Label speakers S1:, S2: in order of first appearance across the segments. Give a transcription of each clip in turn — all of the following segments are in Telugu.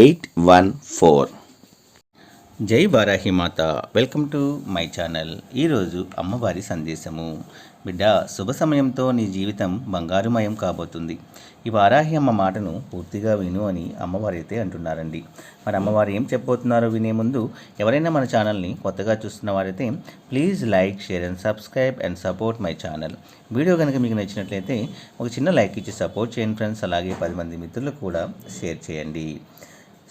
S1: eight one four.
S2: Jai Varahi Mata. Welcome to my channel. ఈరోజు అమ్మవారి సందేశము. బిడ్డ శుభ సమయంతో నీ జీవితం బంగారుమయం కాబోతుంది. ఈ వారాహి అమ్మ మాటను పూర్తిగా విను అని అమ్మవారైతే అయితే అంటున్నారండి. మరి అమ్మవారు ఏం చెప్పబోతున్నారో వినే ముందు ఎవరైనా మన ఛానల్ని కొత్తగా చూస్తున్న వారైతే please like share and subscribe and support my channel. Video కనుక మీకు నచ్చినట్లయితే ఒక చిన్న లైక్ ఇచ్చి సపోర్ట్ చేయండి ఫ్రెండ్స్. అలాగే పది మంది మిత్రులకు కూడా షేర్ చేయండి.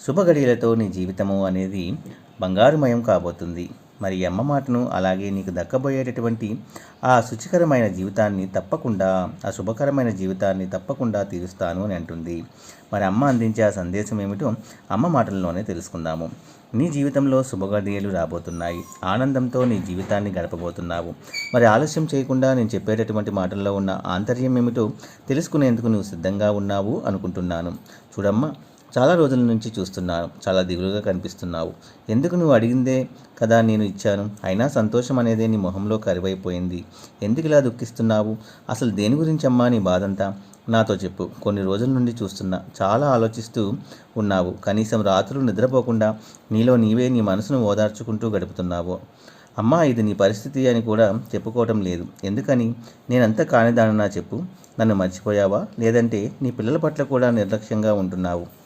S2: శుభగడియలతో నీ జీవితము అనేది బంగారుమయం కాబోతుంది. మరి అమ్మ మాటను అలాగే నీకు దక్కబోయేటటువంటి ఆ శుచికరమైన జీవితాన్ని తప్పకుండా ఆ శుభకరమైన జీవితాన్ని తప్పకుండా తీరుస్తాను అని అంటుంది. మరి అమ్మ అందించే ఆ సందేశం ఏమిటో అమ్మ మాటల్లోనే తెలుసుకుందాము. నీ జీవితంలో శుభగడియలు రాబోతున్నాయి. ఆనందంతో నీ జీవితాన్ని గడపబోతున్నావు. మరి ఆలస్యం చేయకుండా నేను చెప్పేటటువంటి మాటల్లో ఉన్న ఆంతర్యం ఏమిటో తెలుసుకునేందుకు నువ్వు సిద్ధంగా ఉన్నావు అనుకుంటున్నాను. చూడమ్మా చాలా రోజుల నుంచి చూస్తున్నాను. చాలా దిగులుగా కనిపిస్తున్నావు. ఎందుకు నువ్వు అడిగిందే కదా నేను ఇచ్చాను? అయినా సంతోషం అనేదే నీ మొహంలో కరివైపోయింది. ఎందుకు ఇలా దుఃఖిస్తున్నావు? అసలు దేని గురించి అమ్మా నీ బాధంతా? నాతో చెప్పు. కొన్ని రోజుల నుండి చూస్తున్నా. చాలా ఆలోచిస్తూ ఉన్నావు. కనీసం రాత్రులు నిద్రపోకుండా నీలో నీవే నీ మనసును ఓదార్చుకుంటూ గడుపుతున్నావు. అమ్మా ఇది నీ పరిస్థితి అని కూడా చెప్పుకోవటం లేదు. ఎందుకని? నేనంత కానిదానన్నా చెప్పు. నన్ను మర్చిపోయావా? లేదంటే నీ పిల్లల పట్ల కూడా నిర్లక్ష్యంగా ఉంటున్నావు.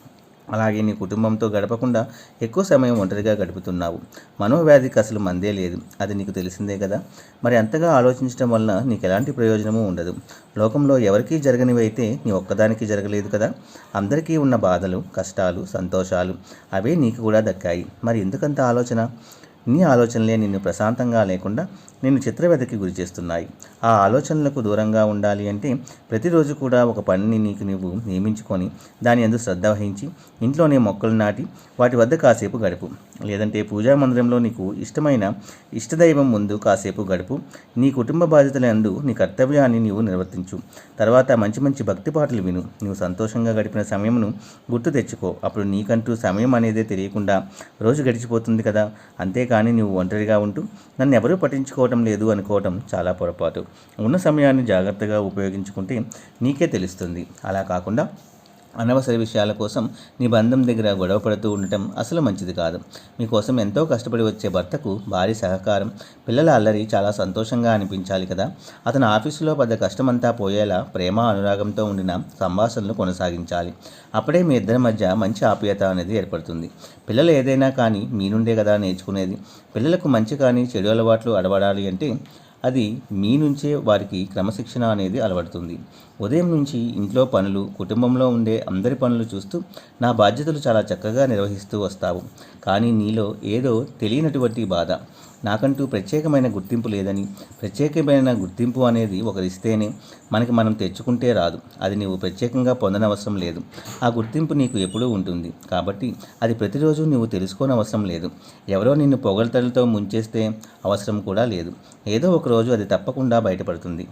S2: అలాగే నీ కుటుంబంతో గడపకుండా ఎక్కువ సమయం ఒంటరిగా గడుపుతున్నావు. మనోవ్యాధికి అసలు మందే లేదు. అది నీకు తెలిసిందే కదా? మరి అంతగా ఆలోచించడం వలన నీకు ఎలాంటి ప్రయోజనము ఉండదు. లోకంలో ఎవరికీ జరగనివి అయితే నీ ఒక్కదానికి జరగలేదు కదా? అందరికీ ఉన్న బాధలు కష్టాలు సంతోషాలు అవే నీకు కూడా దక్కాయి. మరి ఎందుకంత ఆలోచన? నీ ఆలోచనలే నిన్ను ప్రశాంతంగా లేకుండా నిన్ను చిత్రవేదకి గురి చేస్తున్నాయి. ఆ ఆలోచనలకు దూరంగా ఉండాలి అంటే ప్రతిరోజు కూడా ఒక పనిని నీకు నువ్వు నియమించుకొని దాని అందు శ్రద్ధ వహించి ఇంట్లోనే మొక్కలు నాటి వాటి వద్ద కాసేపు గడుపు. లేదంటే పూజా మందిరంలో నీకు ఇష్టమైన ఇష్టదైవం ముందు కాసేపు గడుపు. నీ కుటుంబ బాధ్యతలందు నీ కర్తవ్యాన్ని నీవు నిర్వర్తించు. తర్వాత మంచి మంచి భక్తి పాటలు విను. నువ్వు సంతోషంగా గడిపిన సమయమును గుర్తు తెచ్చుకో. అప్పుడు నీకంటూ సమయం అనేదే తెలియకుండా రోజు గడిచిపోతుంది కదా. కానీ నువ్వు ఒంటరిగా ఉంటూ నన్ను ఎవరూ పట్టించుకోవటం లేదు అనుకోవటం చాలా పొరపాటు. ఉన్న సమయాన్ని జాగ్రత్తగా ఉపయోగించుకుంటే నీకే తెలుస్తుంది. అలా కాకుండా అనవసర విషయాల కోసం నీ బంధం దగ్గర గొడవ పడుతూ ఉండటం అసలు మంచిది కాదు. మీకోసం ఎంతో కష్టపడి వచ్చే భర్తకు భారీ సహకారం పిల్లల అల్లరి చాలా సంతోషంగా అనిపించాలి కదా. అతను ఆఫీసులో పెద్ద కష్టమంతా పోయేలా ప్రేమ అనురాగంతో ఉండిన సంభాషణలు కొనసాగించాలి. అప్పుడే మీ ఇద్దరి మధ్య మంచి ఆప్యాయత అనేది ఏర్పడుతుంది. పిల్లలు ఏదైనా కానీ మీ నుండే కదా నేర్చుకునేది. పిల్లలకు మంచి కానీ చెడు అలవాట్లు అడవడాలి అంటే అది మీ నుంచే వారికి క్రమశిక్షణ అనేది అలవడుతుంది. ఉదయం నుంచి ఇంట్లో పనులు కుటుంబంలో ఉండే అందరి పనులు చూస్తూ నా బాధ్యతలు చాలా చక్కగా నిర్వహిస్తూ వస్తావు. కానీ నీలో ఏదో తెలియనటువంటి బాధ. నాకంటూ ప్రత్యేకమైన గుర్తింపు లేదని ప్రత్యేకమైన గుర్తింపు అనేది ఒకరిస్తేనే మనకి మనం తెచ్చుకుంటే రాదు. అది నీవు ప్రత్యేకంగా పొందనవసరం లేదు. ఆ గుర్తింపు నీకు ఎప్పుడూ ఉంటుంది. కాబట్టి అది ప్రతిరోజు నువ్వు తెలుసుకోనవసరం లేదు. ఎవరో నిన్ను పొగడతలతో ముంచేస్తే అవసరం కూడా లేదు. ఏదో ఒక రోజు అది తప్పకుండా బయటపడుతుంది.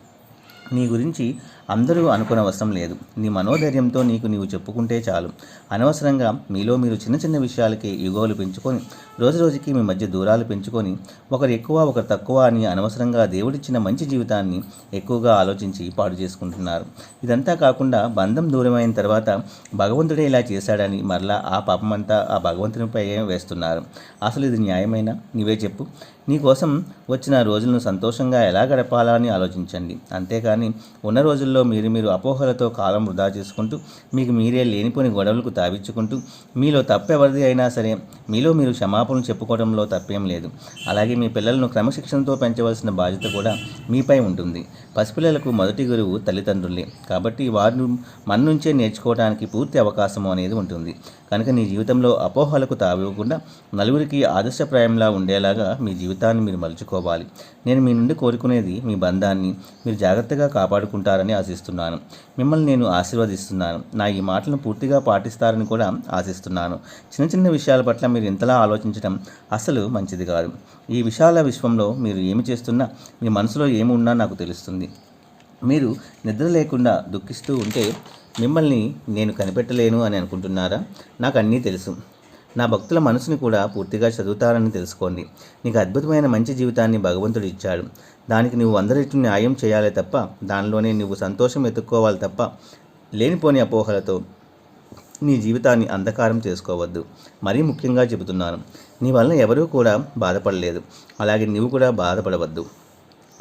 S2: నీ గురించి అందరూ అనుకునవసరం లేదు. నీ మనోధైర్యంతో నీకు నీవు చెప్పుకుంటే చాలు. అనవసరంగా మీలో మీరు చిన్న చిన్న విషయాలకి యుగోలు పెంచుకొని రోజు రోజుకి మీ మధ్య దూరాలు పెంచుకొని ఒకరు ఎక్కువ ఒకరు తక్కువ అని అనవసరంగా దేవుడిచ్చిన మంచి జీవితాన్ని ఎక్కువగా ఆలోచించి పాడు చేసుకుంటున్నారు. ఇదంతా కాకుండా బంధం దూరమైన తర్వాత భగవంతుడే ఇలా చేశాడని మరలా ఆ పాపమంతా ఆ భగవంతునిపై వేస్తున్నారు. అసలు ఇది న్యాయమైనా? నీవే చెప్పు. నీకోసం వచ్చిన రోజులను సంతోషంగా ఎలా గడపాలా అని ఆలోచించండి. అంతేకాని ఉన్న రోజుల్లో మీరు మీరు అపోహలతో కాలం వృధా చేసుకుంటూ మీకు మీరే లేనిపోని గొడవలకు తావిచ్చుకుంటూ మీలో తప్పెవరిది అయినా సరే మీలో మీరు క్షమాపణలు చెప్పుకోవడంలో తప్పేం లేదు. అలాగే మీ పిల్లలను క్రమశిక్షణతో పెంచవలసిన బాధ్యత కూడా మీపై ఉంటుంది. పసిపిల్లలకు మొదటి గురువు తల్లిదండ్రులే. కాబట్టి వారు మన నుంచే నేర్చుకోవడానికి పూర్తి అవకాశం అనేది ఉంటుంది. కనుక నీ జీవితంలో అపోహలకు తావివ్వకుండా నలుగురికి ఆదర్శప్రాయంలా ఉండేలాగా మీ జీవితాన్ని మీరు మలుచుకోవాలి. నేను మీ నుండి కోరుకునేది మీ బంధాన్ని మీరు జాగ్రత్తగా కాపాడుకుంటారని ఆశిస్తున్నాను. మిమ్మల్ని నేను ఆశీర్వదిస్తున్నాను. నా ఈ మాటలను పూర్తిగా పాటిస్తారని కూడా ఆశిస్తున్నాను. చిన్న చిన్న విషయాల పట్ల మీరు ఇంతలా ఆలోచించడం అసలు మంచిది కాదు. ఈ విశాల విశ్వంలో మీరు ఏమి చేస్తున్నా మీ మనసులో ఏమి ఉన్నా నాకు తెలుస్తుంది. మీరు నిద్ర లేకుండా దుఃఖిస్తూ ఉంటే మిమ్మల్ని నేను కనిపెట్టలేను అని అనుకుంటున్నారా? నాకు అన్నీ తెలుసు. నా భక్తుల మనసుని కూడా పూర్తిగా చదువుతారని తెలుసుకోండి. నీకు అద్భుతమైన మంచి జీవితాన్ని భగవంతుడు ఇచ్చాడు. దానికి నువ్వు అందరిటి న్యాయం చేయాలి తప్ప దానిలోనే నువ్వు సంతోషం ఎత్తుక్కోవాలి తప్ప లేనిపోని అపోహలతో నీ జీవితాన్ని అంధకారం చేసుకోవద్దు. మరీ ముఖ్యంగా చెబుతున్నాను. నీ వలన ఎవరూ కూడా బాధపడలేదు. అలాగే నువ్వు కూడా బాధపడవద్దు.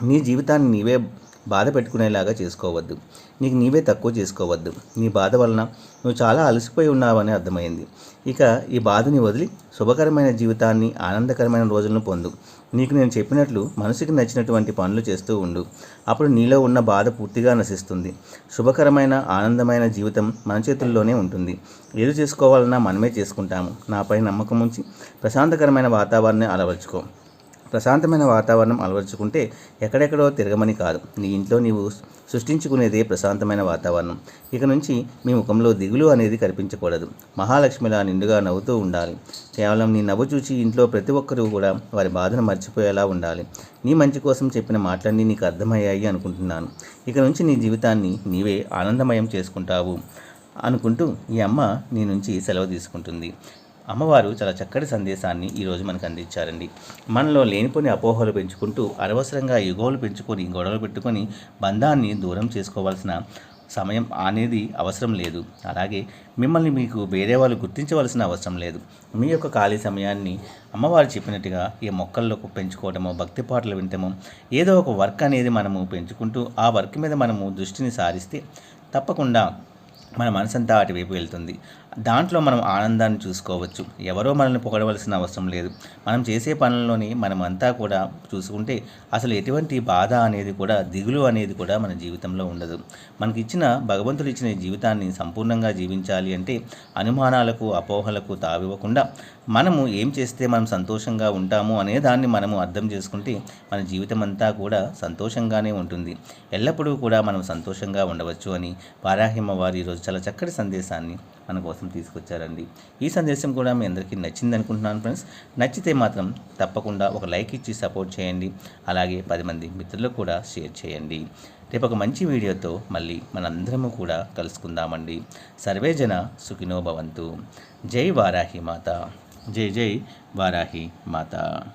S2: నీ జీవితాన్ని నీవే బాధ పెట్టుకునేలాగా చేసుకోవద్దు. నీకు నీవే తక్కువ చేసుకోవద్దు. నీ బాధ వలన నువ్వు చాలా అలసిపోయి ఉన్నావని అర్థమైంది. ఇక ఈ బాధని వదిలి శుభకరమైన జీవితాన్ని ఆనందకరమైన రోజులను పొందు. నీకు నేను చెప్పినట్లు మనసుకి నచ్చినటువంటి పనులు చేస్తూ ఉండు. అప్పుడు నీలో ఉన్న బాధ పూర్తిగా నశిస్తుంది. శుభకరమైన ఆనందమైన జీవితం మన చేతుల్లోనే ఉంటుంది. ఏది చేసుకోవాలన్నా మనమే చేసుకుంటాము. నాపై నమ్మకం ఉంచి ప్రశాంతకరమైన వాతావరణాన్ని అలవర్చుకో. ప్రశాంతమైన వాతావరణం అలవర్చుకుంటే ఎక్కడెక్కడో తిరగమని కాదు. నీ ఇంట్లో నీవు సృష్టించుకునేదే ప్రశాంతమైన వాతావరణం. ఇక నుంచి మీ ముఖంలో దిగులు అనేది కనిపించకూడదు. మహాలక్ష్మిలా నిండుగా నవ్వుతూ ఉండాలి. కేవలం నీ నవ్వు చూచి ఇంట్లో ప్రతి ఒక్కరూ కూడా వారి బాధను మర్చిపోయేలా ఉండాలి. నీ మంచి కోసం చెప్పిన మాటలన్నీ నీకు అర్థమయ్యాయి అనుకుంటున్నాను. ఇక నుంచి నీ జీవితాన్ని నీవే ఆనందమయం చేసుకుంటావు అనుకుంటూ ఈ అమ్మ నీ నుంచి సెలవు తీసుకుంటుంది. అమ్మవారు చాలా చక్కటి సందేశాన్ని ఈరోజు మనకు అందించారండి. మనలో లేనిపోని అపోహలు పెంచుకుంటూ అనవసరంగా యుగోలు పెంచుకొని గొడవలు పెట్టుకొని బంధాన్ని దూరం చేసుకోవాల్సిన సమయం అనేది అవసరం లేదు. అలాగే మిమ్మల్ని మీకు వేరే వాళ్ళు గుర్తించవలసిన అవసరం లేదు. మీ యొక్క ఖాళీ సమయాన్ని అమ్మవారు చెప్పినట్టుగా ఈ మొక్కల్లో పెంచుకోవడము భక్తి పాటలు వింటమో ఏదో ఒక వర్క్ అనేది మనము పెంచుకుంటూ ఆ వర్క్ మీద మనము దృష్టిని సారిస్తే తప్పకుండా మన మనసంతా అటువైపు వెళ్తుంది. దాంట్లో మనం ఆనందాన్ని చూసుకోవచ్చు. ఎవరో మనల్ని పొగడవలసిన అవసరం లేదు. మనం చేసే పనుల్లోని మనం అంతా కూడా చూసుకుంటే అసలు ఎటువంటి బాధ అనేది కూడా దిగులు అనేది కూడా మన జీవితంలో ఉండదు. మనకి ఇచ్చిన భగవంతుడు ఇచ్చిన జీవితాన్ని సంపూర్ణంగా జీవించాలి అంటే అనుమానాలకు అపోహలకు తావివ్వకుండా మనము ఏం చేస్తే మనం సంతోషంగా ఉంటాము అనే దాన్ని మనము అర్థం చేసుకుంటే మన జీవితం అంతా కూడా సంతోషంగానే ఉంటుంది. ఎల్లప్పుడూ కూడా మనం సంతోషంగా ఉండవచ్చు అని వారాహిమ్మ వారు ఈరోజు చాలా చక్కటి సందేశాన్ని మన కోసం తీసుకొచ్చారండి. ఈ సందేశం కూడా మీ అందరికీ నచ్చింది అనుకుంటున్నాను ఫ్రెండ్స్ నచ్చితే మాత్రం తప్పకుండా ఒక లైక్ ఇచ్చి సపోర్ట్ చేయండి. అలాగే పది మంది మిత్రులకు కూడా షేర్ చేయండి. రేపు ఒక మంచి వీడియోతో మళ్ళీ మనందరము కూడా కలుసుకుందామండి. సర్వే జన సుఖినో భవంతు. జై వారాహి మాత. జై జై వారాహి మాత.